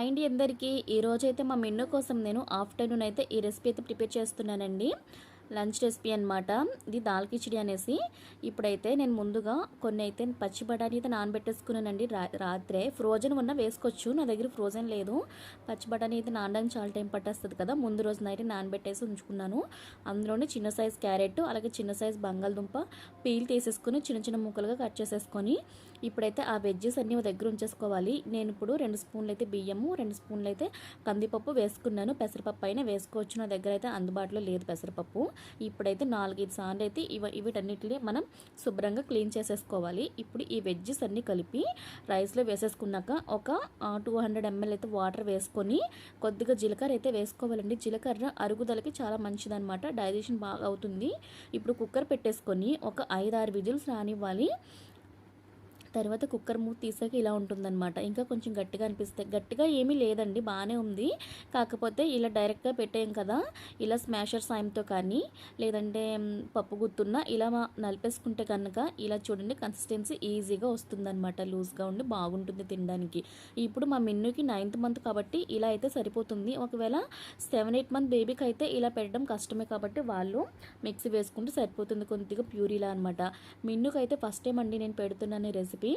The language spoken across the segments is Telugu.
హాయ్ అండి అందరికీ ఈరోజైతే మా మెన్యూ కోసం నేను ఆఫ్టర్నూన్ అయితే ఈ రెసిపీ అయితే ప్రిపేర్ చేస్తున్నానండి. లంచ్ రెసిపీ అనమాట ఇది దాల్ కిచడి అనేసి. ఇప్పుడైతే నేను ముందుగా కొన్ని అయితే పచ్చి బఠానీ అయితే నానబెట్టేసుకున్నానండి. రా రాత్రే. ఫ్రోజన్ ఉన్న వేసుకోవచ్చు. నా దగ్గర ఫ్రోజన్ లేదు. పచ్చి బఠానీ అయితే నానడానికి చాలా టైం పట్టేస్తుంది కదా. ముందు రోజు నైట్ నానబెట్టేసి ఉంచుకున్నాను. అందులోనే చిన్న సైజ్ క్యారెట్ అలాగే చిన్న సైజ్ బంగాళదుంప పీల్ తీసేసుకుని చిన్న చిన్న ముక్కలుగా కట్ చేసేసుకొని ఇప్పుడైతే ఆ వెజ్జెస్ అన్నీ దగ్గర ఉంచేసుకోవాలి. నేను ఇప్పుడు రెండు స్పూన్లు అయితే బియ్యము రెండు స్పూన్లు అయితే కందిపప్పు వేసుకున్నాను. పెసరపప్పు అయినా వేసుకోవచ్చు. నా దగ్గర అయితే అందుబాటులో లేదు పెసరపప్పు. ఇప్పుడైతే నాలుగైదు సార్లు అయితే ఇవ వీటన్నిటిని మనం శుభ్రంగా క్లీన్ చేసేసుకోవాలి. ఇప్పుడు ఈ వెజ్జెస్ అన్నీ కలిపి రైస్లో వేసేసుకున్నాక ఒక టూ హండ్రెడ్ ఎంఎల్ అయితే వాటర్ వేసుకొని కొద్దిగా జీలకర్ర అయితే వేసుకోవాలండి. జీలకర్ర అరుగుదలకి చాలా మంచిదనమాట డైజెషన్ బాగా అవుతుంది. ఇప్పుడు కుక్కర్ పెట్టేసుకొని ఒక ఐదు ఆరు విజిల్స్ రానివ్వాలి. తర్వాత కుక్కర్ మూత తీసాక ఇలా ఉంటుందన్నమాట. ఇంకా కొంచెం గట్టిగా అనిపిస్తే గట్టిగా ఏమీ లేదండి బాగానే ఉంది. కాకపోతే ఇలా డైరెక్ట్గా పెట్టాం కదా ఇలా స్మాషర్ సాయంతో కానీ లేదంటే పప్పు గుత్తున్న ఇలా నలిపేసుకుంటే కనుక ఇలా చూడండి కన్సిస్టెన్సీ ఈజీగా వస్తుందన్నమాట లూజ్గా ఉండి బాగుంటుంది తినడానికి. ఇప్పుడు మా మెన్యూకి నైన్త్ మంత్ కాబట్టి ఇలా అయితే సరిపోతుంది. ఒకవేళ సెవెన్ ఎయిట్ మంత్ బేబీకి అయితే ఇలా పెట్టడం కష్టమే కాబట్టి వాళ్ళు మిక్సీ వేసుకుంటే సరిపోతుంది కొద్దిగా ప్యూరీలా అనమాట మెన్యూకి అయితే ఫస్ట్ టైం అండి నేను పెడుతున్నాను రెసిపీ. రెసిపీ.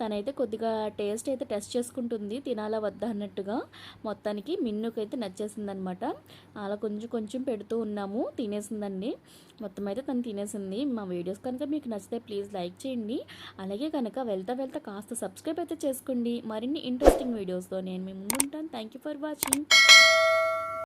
తనైతే కొద్దిగా టేస్ట్ అయితే టెస్ట్ చేసుకుంటుంది తినాలా వద్దా అన్నట్టుగా. మొత్తానికి మిన్నుకి అయితే నచ్చేసిందనమాట. అలా కొంచెం కొంచెం పెడుతూ ఉన్నాము తినేసిందండి. మొత్తం అయితే తను తినేసింది. మా వీడియోస్ కనుక మీకు నచ్చితే ప్లీజ్ లైక్ చేయండి. అలాగే కనుక వెళ్తా వెళ్తా కాస్త సబ్స్క్రైబ్ అయితే చేసుకోండి. మరిన్ని ఇంట్రెస్టింగ్ వీడియోస్తో నేను మీ ముందు ఉంటాను థ్యాంక్ యూ ఫర్ వాచింగ్.